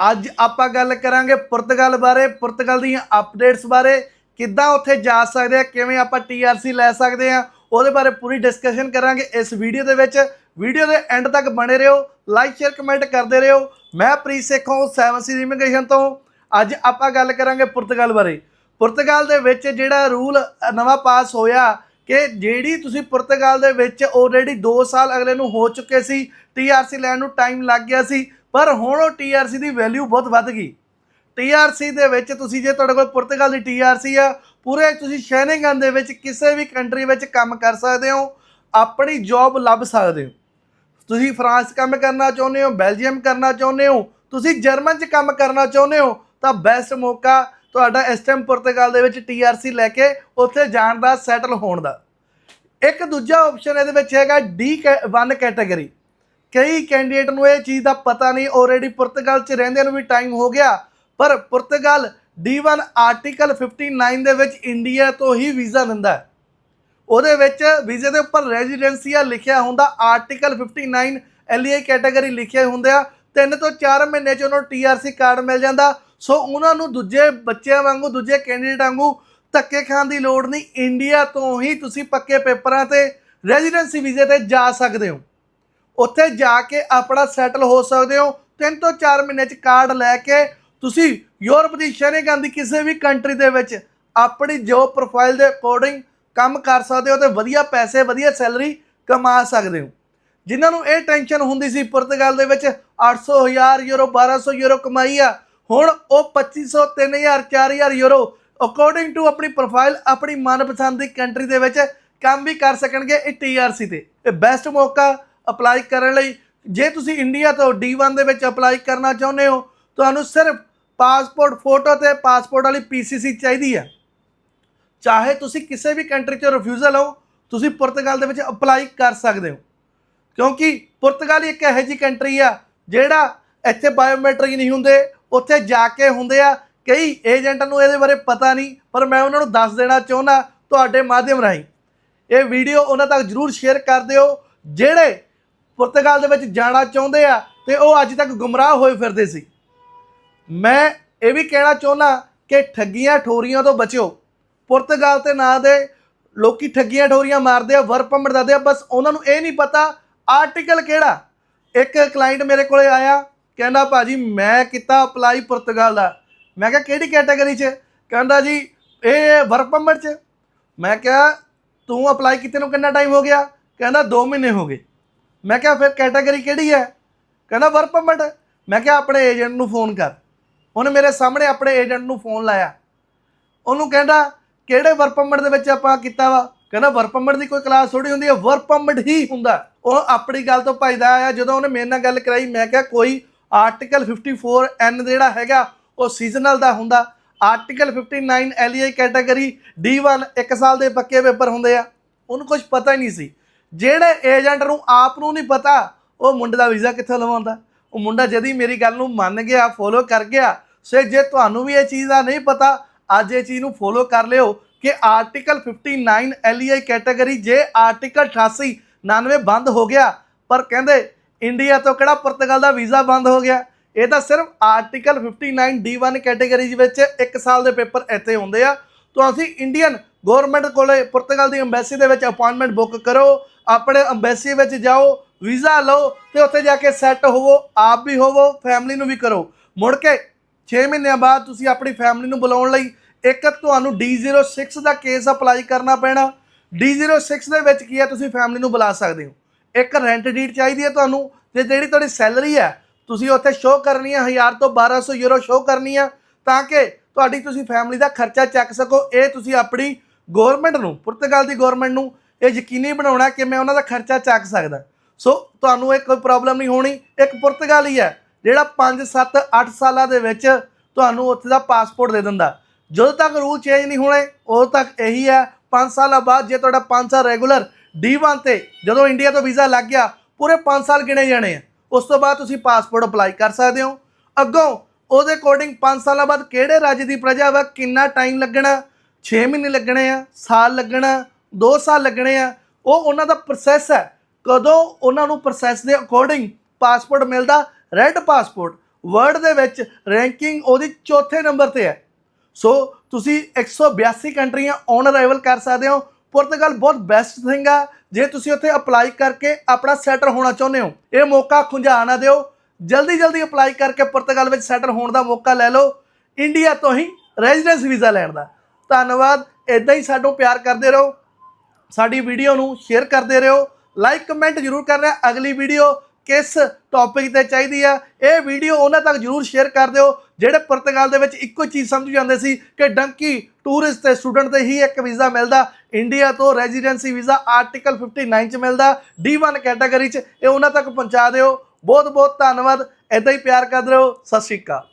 ਅੱਜ ਆਪਾਂ ਗੱਲ ਕਰਾਂਗੇ ਪੁਰਤਗਾਲ ਬਾਰੇ, ਪੁਰਤਗਾਲ ਦੀਆਂ ਅਪਡੇਟਸ ਬਾਰੇ, ਕਿੱਦਾਂ ਉੱਥੇ ਜਾ ਸਕਦੇ ਆ, ਕਿਵੇਂ ਆਪਾਂ TRC ਲੈ ਸਕਦੇ ਆ, ਉਹਦੇ ਬਾਰੇ ਪੂਰੀ ਡਿਸਕਸ਼ਨ ਕਰਾਂਗੇ ਇਸ ਵੀਡੀਓ ਦੇ ਵਿੱਚ। ਵੀਡੀਓ ਦੇ ਐਂਡ ਤੱਕ ਬਣੇ ਰਹੋ ਲਾਈਕ ਸ਼ੇਅਰ ਕਮੈਂਟ ਕਰਦੇ ਰਹੋ। ਮੈਂ ਪ੍ਰੀਤ ਸੇਖੋਂ 7 ਸੀ ਇਮੀਗ੍ਰੇਸ਼ਨ ਤੋਂ। ਅੱਜ ਆਪਾਂ ਗੱਲ ਕਰਾਂਗੇ ਪੁਰਤਗਾਲ ਬਾਰੇ। ਪੁਰਤਗਾਲ ਦੇ ਵਿੱਚ ਜਿਹੜਾ ਰੂਲ ਨਵਾਂ ਪਾਸ ਹੋਇਆ ਕਿ ਜਿਹੜੀ ਤੁਸੀਂ ਪੁਰਤਗਾਲ ਦੇ ਵਿੱਚ ਆਲਰੇਡੀ 2 ਸਾਲ ਅਗਲੇ ਨੂੰ ਹੋ ਚੁੱਕੇ ਸੀ TRC ਲੈਣ ਨੂੰ ਟਾਈਮ ਲੱਗ ਗਿਆ ਸੀ ਪਰ ਹੁਣ ਉਹ TRC ਦੀ ਵੈਲਿਊ ਬਹੁਤ ਵੱਧ ਗਈ। TRC ਦੇ ਵਿੱਚ ਤੁਸੀਂ ਜੇ ਤੁਹਾਡੇ ਕੋਲ ਪੁਰਤਗਾਲ ਦੀ TRC ਆ, ਪੂਰੇ ਤੁਸੀਂ ਸ਼ੈਨੇਗਨ ਦੇ ਵਿੱਚ ਕਿਸੇ ਵੀ ਕੰਟਰੀ ਵਿੱਚ ਕੰਮ ਕਰ ਸਕਦੇ ਹੋ, ਆਪਣੀ ਜੌਬ ਲੱਭ ਸਕਦੇ ਹੋ। ਤੁਸੀਂ ਫਰਾਂਸ ਕੰਮ ਕਰਨਾ ਚਾਹੁੰਦੇ ਹੋ ਬੈਲਜੀਅਮ ਕਰਨਾ ਚਾਹੁੰਦੇ ਹੋ, ਤੁਸੀਂ ਜਰਮਨ 'ਚ ਕੰਮ ਕਰਨਾ ਚਾਹੁੰਦੇ ਹੋ, ਤਾਂ ਬੈਸਟ ਮੌਕਾ ਤੁਹਾਡਾ ਇਸ ਟਾਈਮ ਪੁਰਤਗਾਲ ਦੇ ਵਿੱਚ TRC ਲੈ ਕੇ ਉੱਥੇ ਜਾਣ ਦਾ ਸੈਟਲ ਹੋਣ ਦਾ। ਇੱਕ ਦੂਜਾ ਆਪਸ਼ਨ ਇਹਦੇ ਵਿੱਚ ਹੈਗਾ ਡੀ D1 ਕੈਟਾਗਰੀ ਕਈ ਕੈਂਡੀਡੇਟ ਨੂੰ ਇਹ ਚੀਜ਼ ਦਾ ਪਤਾ ਨਹੀਂ ਆਲਰੇਡੀ ਪੁਰਤਗਾਲ 'ਚ ਰਹਿੰਦੇ ਨੂੰ ਵੀ ਟਾਈਮ ਹੋ ਗਿਆ। ਪਰ ਪੁਰਤਗਾਲ D1 ਆਰਟੀਕਲ 59 ਦੇ ਵਿੱਚ ਇੰਡੀਆ ਤੋਂ ਹੀ ਵੀਜ਼ਾ ਦਿੰਦਾ ਹੈ। ਉਹਦੇ ਵਿੱਚ ਵੀਜ਼ੇ ਦੇ ਉੱਪਰ ਰੈਜ਼ੀਡੈਂਸੀਆ ਲਿਖਿਆ ਹੁੰਦਾ ਆਰਟੀਕਲ 59 ਐਲਈਆਈ ਕੈਟਾਗਰੀ ਲਿਖੇ ਹੁੰਦੇ ਆ। ਤਿੰਨ ਤੋਂ ਚਾਰ ਮਹੀਨੇ ਚ ਉਹਨਾਂ ਨੂੰ ਟੀਆਰਸੀ ਕਾਰਡ ਮਿਲ ਜਾਂਦਾ। ਸੋ ਉਹਨਾਂ ਨੂੰ ਦੂਜੇ ਬੱਚਿਆਂ ਵਾਂਗੂ, ਦੂਜੇ ਕੈਂਡੀਡੇਟ ਵਾਂਗੂ ਧੱਕੇ ਖਾਣ ਦੀ ਲੋੜ ਨਹੀਂ। ਇੰਡੀਆ ਤੋਂ ਹੀ ਤੁਸੀਂ ਪੱਕੇ ਪੇਪਰਾਂ ਤੇ ਰੈਜ਼ੀਡੈਂਸੀ ਵੀਜ਼ੇ ਤੇ ਜਾ ਸਕਦੇ ਹੋ। ਉੱਥੇ ਜਾ ਕੇ ਆਪਣਾ ਸੈਟਲ ਹੋ ਸਕਦੇ ਹੋ। ਤਿੰਨ ਤੋਂ ਚਾਰ ਮਹੀਨੇ ਚ ਕਾਰਡ ਲੈ ਕੇ ਤੁਸੀਂ ਯੂਰਪ ਦੀ ਸ਼ਹਿਰੇਗੰਦ ਦੀ ਕਿਸੇ ਵੀ ਕੰਟਰੀ ਦੇ ਵਿੱਚ ਆਪਣੀ ਜੋਬ ਪ੍ਰੋਫਾਈਲ ਦੇ ਅਕੋਰਡਿੰਗ ਕੰਮ ਕਰ ਸਕਦੇ ਹੋ ਤੇ ਵਧੀਆ ਪੈਸੇ, ਵਧੀਆ ਸੈਲਰੀ ਕਮਾ ਸਕਦੇ ਹੋ। ਜਿਨ੍ਹਾਂ ਨੂੰ ਇਹ ਟੈਨਸ਼ਨ ਹੁੰਦੀ ਸੀ ਪੁਰਤਗਾਲ ਦੇ ਵਿੱਚ 800 1000 ਯੂਰੋ 1200 ਯੂਰੋ ਕਮਾਈ ਆ। ਹੁਣ ਉਹ 2500 3000 4000 ਯੂਰੋ ਅਕੋਰਡਿੰਗ ਟੂ ਆਪਣੀ ਪ੍ਰੋਫਾਈਲ ਆਪਣੀ ਮਨਪਸੰਦ ਦੀ ਕੰਟਰੀ ਦੇ ਵਿੱਚ ਕੰਮ ਵੀ ਕਰ ਸਕਣਗੇ ਇਹ TRC ਤੇ। ਇਹ ਬੈਸਟ ਮੌਕਾ ਅਪਲਾਈ ਕਰਨ ਲਈ। ਜੇ ਤੁਸੀਂ ਇੰਡੀਆ ਤੋਂ D1 ਦੇ ਵਿੱਚ ਅਪਲਾਈ ਕਰਨਾ ਚਾਹੁੰਦੇ ਹੋ, ਤੁਹਾਨੂੰ ਸਿਰਫ ਪਾਸਪੋਰਟ ਫੋਟੋ ਤੇ ਪਾਸਪੋਰਟ ਵਾਲੀ PCC ਚਾਹੀਦੀ ਹੈ। ਚਾਹੇ ਤੁਸੀਂ ਕਿਸੇ ਵੀ ਕੰਟਰੀ 'ਚ ਰਿਫਿਊਜ਼ਲ ਹੋ, ਤੁਸੀਂ ਪੁਰਤਗਾਲ ਦੇ ਵਿੱਚ ਅਪਲਾਈ ਕਰ ਸਕਦੇ ਹੋ। ਕਿਉਂਕਿ ਪੁਰਤਗਾਲ ਇੱਕ ਇਹੋ ਜਿਹੀ ਕੰਟਰੀ ਆ, ਜਿਹੜਾ ਇੱਥੇ ਬਾਇਓਮੈਟ੍ਰਿਕ ਨਹੀਂ ਹੁੰਦੇ, ਉੱਥੇ ਜਾ ਕੇ ਹੁੰਦੇ ਆ। ਕਈ ਏਜੰਟਾਂ ਨੂੰ ਇਹਦੇ ਬਾਰੇ ਪਤਾ ਨਹੀਂ, ਪਰ ਮੈਂ ਉਹਨਾਂ ਨੂੰ ਦੱਸ ਦੇਣਾ ਚਾਹੁੰਦਾ ਤੁਹਾਡੇ ਮਾਧਿਅਮ ਰਾਹੀਂ। ਇਹ ਵੀਡੀਓ ਉਹਨਾਂ ਤੱਕ ਜਰੂਰ ਸ਼ੇਅਰ ਕਰ ਦਿਓ, ਜਿਹੜੇ ਪੁਰਤਗਾਲ ਦੇ ਵਿੱਚ ਜਾਣਾ ਚਾਹੁੰਦੇ ਆ ਤੇ ਉਹ ਅੱਜ ਤੱਕ ਗੁੰਮਰਾਹ ਹੋਏ ਫਿਰਦੇ ਸੀ। ਮੈਂ ਇਹ ਵੀ ਕਹਿਣਾ ਚਾਹੁੰਦਾ ਕਿ ਠੱਗੀਆਂ ਠੋਰੀਆਂ ਤੋਂ ਬਚਿਓ। ਪੁਰਤਗਾਲ ਤੇ ਨਾਂ ਦੇ ਲੋਕੀ ਠੱਗੀਆਂ ਠੋਰੀਆਂ ਮਾਰਦੇ ਆ ਵਰਕ ਪਰਮਿਟ ਦਿੰਦੇ ਆ, ਬਸ ਉਹਨਾਂ ਨੂੰ ਇਹ ਨਹੀਂ ਪਤਾ ਆਰਟੀਕਲ ਕਿਹੜਾ। ਇੱਕ ਕਲਾਇੰਟ ਮੇਰੇ ਕੋਲੇ ਆਇਆ, ਕਹਿੰਦਾ, ਭਾਜੀ, ਮੈਂ ਕੀਤਾ ਅਪਲਾਈ ਪੁਰਤਗਾਲ ਦਾ। ਮੈਂ ਕਿਹਾ, ਕਿਹੜੀ ਕੈਟਾਗਰੀ 'ਚ? ਕਹਿੰਦਾ ਜੀ, ਇਹ ਵਰਕ ਪਰਮਿਟ 'ਚ। ਮੈਂ ਕਿਹਾ, ਤੂੰ ਅਪਲਾਈ ਕੀਤੇ ਨੂੰ ਕਿੰਨਾ ਟਾਈਮ ਹੋ ਗਿਆ? ਕਹਿੰਦਾ 2 ਮਹੀਨੇ ਹੋ ਗਏ। ਮੈਂ ਕਿਹਾ ਫਿਰ ਕੈਟਾਗਰੀ ਕਿਹੜੀ ਹੈ? ਕਹਿੰਦਾ ਵਰਕ ਪਰਮਿਟ ਮੈਂ ਕਿਹਾ ਆਪਣੇ ਏਜੰਟ ਨੂੰ ਫੋਨ ਕਰ। ਉਹਨੇ ਮੇਰੇ ਸਾਹਮਣੇ ਆਪਣੇ ਏਜੰਟ ਨੂੰ ਫੋਨ ਲਾਇਆ। ਉਹਨੂੰ ਕਹਿੰਦਾ, ਕਿਹੜੇ ਵਰਕ ਪਰਮਿਟ ਦੇ ਵਿੱਚ ਆਪਾਂ ਕੀਤਾ ਵਾ? ਕਹਿੰਦਾ ਵਰਕ ਪਰਮਿਟ ਦੀ ਕੋਈ ਕਲਾਸ ਥੋੜੀ ਹੁੰਦੀ ਹੈ। ਵਰਕ ਪਰਮਿਟ ਹੀ ਹੁੰਦਾ। ਉਹ ਆਪਣੀ ਗੱਲ ਤੋਂ ਭਜਦਾ ਆਇਆ। ਜਦੋਂ ਉਹਨੇ ਮੇਰੇ ਨਾਲ ਗੱਲ ਕਰਾਈ, ਮੈਂ ਕਿਹਾ, ਕੋਈ ਆਰਟੀਕਲ 54 ਐਨ ਜਿਹੜਾ ਹੈਗਾ, ਉਹ ਸੀਜ਼ਨਲ ਦਾ ਹੁੰਦਾ। ਆਰਟੀਕਲ 59 ਐਲਈਆਈ ਕੈਟਾਗਰੀ D1 1 ਸਾਲ ਦੇ ਪੱਕੇ ਪੇਪਰ ਹੁੰਦੇ ਆ। ਉਹਨੂੰ ਕੁਝ ਪਤਾ ਹੀ ਨਹੀਂ ਸੀ। ਜਿਹੜੇ ਏਜੰਟ ਨੂੰ ਆਪ ਨੂੰ ਨਹੀਂ ਪਤਾ, ਉਹ ਮੁੰਡੇ ਦਾ ਵੀਜ਼ਾ ਕਿੱਥੋਂ ਲਵਾਉਂਦਾ? ਉਹ ਮੁੰਡਾ ਜਦੀ ਮੇਰੀ ਗੱਲ ਨੂੰ ਮੰਨ ਗਿਆ ਫੋਲੋ ਕਰ ਗਿਆ, ਸੋ ਜੇ ਤੁਹਾਨੂੰ ਵੀ ਇਹ ਚੀਜ਼ ਦਾ ਨਹੀਂ ਪਤਾ, ਅੱਜ ਇਹ ਚੀਜ਼ ਨੂੰ ਫੋਲੋ ਕਰ ਲਿਓ ਕਿ ਆਰਟੀਕਲ 59 ਐਲਈਆਈ ਕੈਟਾਗਰੀ ਜੇ ਆਰਟੀਕਲ 88 99 ਬੰਦ ਹੋ ਗਿਆ, ਪਰ ਕਹਿੰਦੇ ਇੰਡੀਆ ਤੋਂ ਕਿਹੜਾ ਪੁਰਤਗਾਲ ਦਾ ਵੀਜ਼ਾ ਬੰਦ ਹੋ ਗਿਆ? ਇਹ ਤਾਂ ਸਿਰਫ ਆਰਟੀਕਲ 59 D1 ਕੈਟਾਗਰੀ ਵਿੱਚ 1 ਸਾਲ ਦੇ ਪੇਪਰ ਇੱਥੇ ਹੁੰਦੇ ਆ। ਤਾਂ ਅਸੀਂ ਇੰਡੀਅਨ ਗਵਰਨਮੈਂਟ ਕੋਲੇ ਪੁਰਤਗਾਲ ਦੀ ਐਮਬੈਸੀ ਦੇ ਵਿੱਚ ਅਪਾਇੰਟਮੈਂਟ ਬੁੱਕ ਕਰੋ ਆਪਣੇ ਐਮਬੈਸੀ ਵਿੱਚ ਜਾਓ, ਵੀਜ਼ਾ ਲਓ ਤੇ ਉੱਥੇ ਜਾ ਕੇ ਸੈੱਟ ਹੋਵੋ, ਆਪ ਵੀ ਹੋਵੋ ਫੈਮਿਲੀ ਨੂੰ ਵੀ ਕਰੋ। ਮੁੜ ਕੇ 6 ਮਹੀਨਿਆਂ ਬਾਅਦ ਤੁਸੀਂ ਆਪਣੀ ਫੈਮਿਲੀ ਨੂੰ ਬੁਲਾਉਣ ਲਈ ਇੱਕ ਤੁਹਾਨੂੰ D06 ਦਾ ਕੇਸ ਅਪਲਾਈ ਕਰਨਾ ਪੈਣਾ। D06 ਦੇ ਵਿੱਚ ਕੀ ਹੈ, ਤੁਸੀਂ ਫੈਮਿਲੀ ਨੂੰ ਬੁਲਾ ਸਕਦੇ ਹੋ। ਇੱਕ ਰੈਂਟ ਡੀਡ ਚਾਹੀਦੀ ਹੈ ਤੁਹਾਨੂੰ, ਤੇ ਜਿਹੜੀ ਤੁਹਾਡੀ ਸੈਲਰੀ ਹੈ, ਤੁਸੀਂ ਉੱਥੇ ਸ਼ੋਅ ਕਰਨੀ ਹੈ 1000 ਤੋਂ 1200 ਯੂਰੋ ਸ਼ੋਅ ਕਰਨੀ ਆ ਤਾਂ ਕਿ ਤੁਹਾਡੀ ਤੁਸੀਂ ਫੈਮਿਲੀ ਦਾ ਖਰਚਾ ਚੱਕ ਸਕੋ। ਇਹ ਤੁਸੀਂ ਆਪਣੀ ਗਵਰਨਮੈਂਟ ਨੂੰ, ਪੁਰਤਗਾਲ ਦੀ ਗਵਰਨਮੈਂਟ ਨੂੰ ਇਹ ਯਕੀਨੀ ਬਣਾਉਣਾ ਕਿ ਮੈਂ ਉਹਨਾਂ ਦਾ ਖਰਚਾ ਚੱਕ ਸਕਦਾ। ਸੋ ਤੁਹਾਨੂੰ ਇਹ ਕੋਈ ਪ੍ਰੋਬਲਮ ਨਹੀਂ ਹੋਣੀ। ਇੱਕ ਪੁਰਤਗਾਲੀ ਹੈ, ਜਿਹੜਾ 5 7 8 ਸਾਲਾਂ ਦੇ ਵਿੱਚ ਤੁਹਾਨੂੰ ਉੱਥੇ ਦਾ ਪਾਸਪੋਰਟ ਦੇ ਦਿੰਦਾ। ਜਦੋਂ ਤੱਕ ਰੂਲ ਚੇਂਜ ਨਹੀਂ ਹੋਣੇ, ਉਦੋਂ ਤੱਕ ਇਹੀ ਹੈ 5 ਸਾਲਾਂ ਬਾਅਦ ਜੇ ਤੁਹਾਡਾ 5 ਸਾਲ ਰੈਗੂਲਰ D1 ਤੇ ਜਦੋਂ ਇੰਡੀਆ ਤੋਂ ਵੀਜ਼ਾ ਲੱਗ ਗਿਆ, ਪੂਰੇ 5 ਸਾਲ ਗਿਣੇ ਜਾਣੇ ਆ। ਉਸ ਤੋਂ ਬਾਅਦ ਤੁਸੀਂ ਪਾਸਪੋਰਟ ਅਪਲਾਈ ਕਰ ਸਕਦੇ ਹੋ। ਅੱਗੋਂ ਉਹਦੇ ਅਕੋਰਡਿੰਗ 5 ਸਾਲਾਂ ਬਾਅਦ ਕਿਹੜੇ ਰਾਜ ਦੀ ਪ੍ਰਜਾ ਵਾ? ਕਿੰਨਾ ਟਾਈਮ ਲੱਗਣਾ? 6 ਮਹੀਨੇ ਲੱਗਣੇ ਆ? ਸਾਲ ਲੱਗਣਾ? 2 ਸਾਲ ਲੱਗਣੇ ਆ, ਉਹ ਉਹਨਾਂ ਦਾ ਪ੍ਰੋਸੈਸ ਹੈ। ਕਦੋਂ ਉਹਨਾਂ ਨੂੰ ਪ੍ਰੋਸੈਸ ਦੇ ਅਕੋਰਡਿੰਗ ਪਾਸਪੋਰਟ ਮਿਲਦਾ? ਰੈੱਡ ਪਾਸਪੋਰਟ ਵਰਲਡ ਦੇ ਵਿੱਚ ਰੈਂਕਿੰਗ ਉਹਦੀ ਚੌਥੇ ਨੰਬਰ ਤੇ ਹੈ। ਸੋ ਤੁਸੀਂ 182 ਕੰਟਰੀਆਂ ਔਨ ਅਰਾਈਵਲ ਕਰ ਸਕਦੇ ਹੋ। ਪੁਰਤਗਾਲ ਬਹੁਤ ਬੈਸਟ ਥਿੰਗ ਆ। ਜੇ ਤੁਸੀਂ ਉੱਥੇ ਅਪਲਾਈ ਕਰਕੇ ਆਪਣਾ ਸੈਟਲ ਹੋਣਾ ਚਾਹੁੰਦੇ ਹੋ, ਇਹ ਮੌਕਾ ਖੁੰਝਾ ਨਾ ਦਿਓ। ਜਲਦੀ ਜਲਦੀ ਅਪਲਾਈ ਕਰਕੇ ਪੁਰਤਗਾਲ ਵਿੱਚ ਸੈਟਲ ਹੋਣ ਦਾ ਮੌਕਾ ਲੈ ਲਓ। ਇੰਡੀਆ ਤੋਂ ਹੀ ਰੈਜ਼ੀਡੈਂਸ ਵੀਜ਼ਾ ਲੈਣ ਦਾ। ਧੰਨਵਾਦ। ਇਦਾਂ ਹੀ ਸਾਨੂੰ ਪਿਆਰ ਕਰਦੇ ਰਹੋ। ਸਾਡੀ ਵੀਡੀਓ ਨੂੰ ਸ਼ੇਅਰ ਕਰਦੇ ਰਹੋ ਲਾਈਕ ਕਮੈਂਟ ਜਰੂਰ ਕਰਨਾ ਅਗਲੀ ਵੀਡੀਓ ਕਿਸ ਟੌਪਿਕ ਤੇ ਚਾਹੀਦੀ ਆ ਇਹ ਵੀਡੀਓ ਉਹਨਾਂ ਤੱਕ ਜਰੂਰ ਸ਼ੇਅਰ ਕਰ ਦਿਓ, ਜਿਹੜੇ ਪੁਰਤਗਾਲ ਦੇ ਵਿੱਚ ਇੱਕੋ ਚੀਜ਼ ਸਮਝ ਜਾਂਦੇ ਸੀ ਕਿ ਡੰਕੀ ਟੂਰਿਸਟ ਤੇ ਸਟੂਡੈਂਟ ਤੇ ਹੀ ਇੱਕ ਵੀਜ਼ਾ ਮਿਲਦਾ ਇੰਡੀਆ ਤੋਂ ਰੈਜ਼ੀਡੈਂਸੀ ਵੀਜ਼ਾ ਆਰਟੀਕਲ 59 ਚ ਮਿਲਦਾ D1 ਕੈਟਾਗਰੀ ਚ, ਇਹ ਉਹਨਾਂ ਤੱਕ ਪਹੁੰਚਾ ਦਿਓ। ਬਹੁਤ ਬਹੁਤ ਧੰਨਵਾਦ। ਇਦਾਂ ਹੀ ਪਿਆਰ ਕਰਦੇ ਰਹੋ। ਸਤਿ ਸ਼੍ਰੀ ਅਕਾਲ।